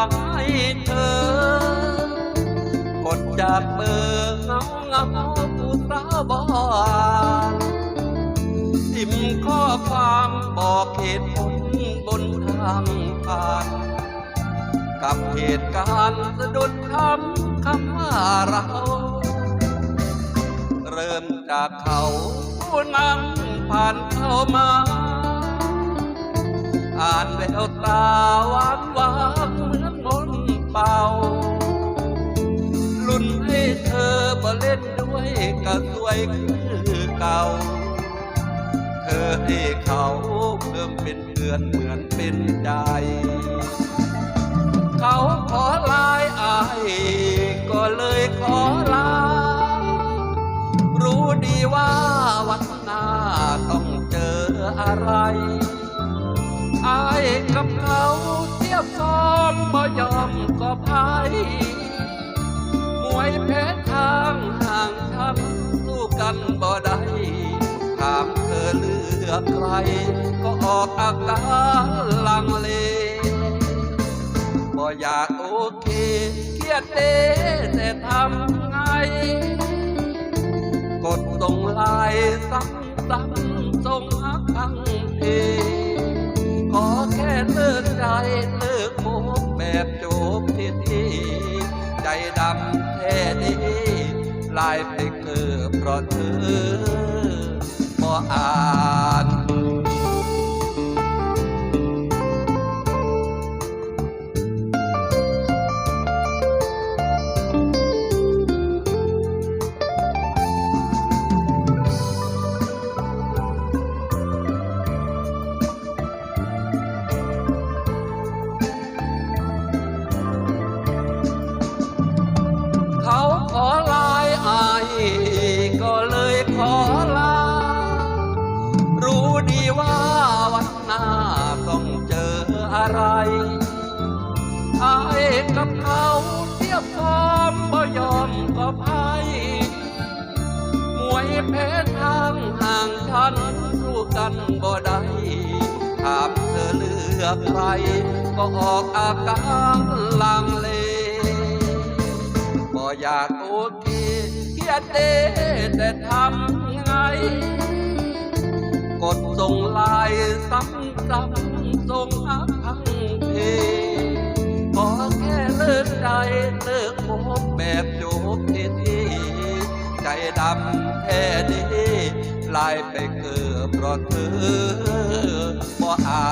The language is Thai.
างให้เธอกดจากเบอร์เงาเงาผู้สาวบานทิมข้อความบอกเหตุผลบนทางผ่านกับเหตุการณ์สะดุดคำคำว่าเรา เริ่มจากเขาผู้นั้นผ่านเข้ามา อ่านแววตาหวานหวานเหมือนมนเป่าลุ่นให้เธอมาเล่นด้วยก็สวยคือเก่า เธอให้เขาเพิ่มเป็นเพื่อนเหมือนเป็นใจ เขาขอลายอายก็เลยขอลา รู้ดีว่าวันหน้าต้องเจออะไร กับเขาเทียบซ้อมบ่ยอมก็พายมวยแพ้ทางห่างฉันสู้กันบ่ได้ถามเธอเลือกใคร ก็ออกอาการลังเลบ่อยากโอเคเครียดเด้แต่ทำไง กดส่งไลายซ้ำ บบจบที่ทีใจดำแท่ดีลายไปเกิดเพราะเธอ อะไรอายกับเขาเทียบพร้อมบ่ยอมก็พายมวยแพ้ทางห่างฉันสู้กันบ่ได้ถามเธอเลือกใครก็ออกอาการลังเลบ่อยากโอเคเครียดเดแต่ทำไง กดส่งไลายซ้ำซ้ำส่งอัพทั้งเพ เลิกใจเลิกโมกแบบโจบทีทีใจดำแท่นี้ลายไปเกือบเพราะเธอบ่อา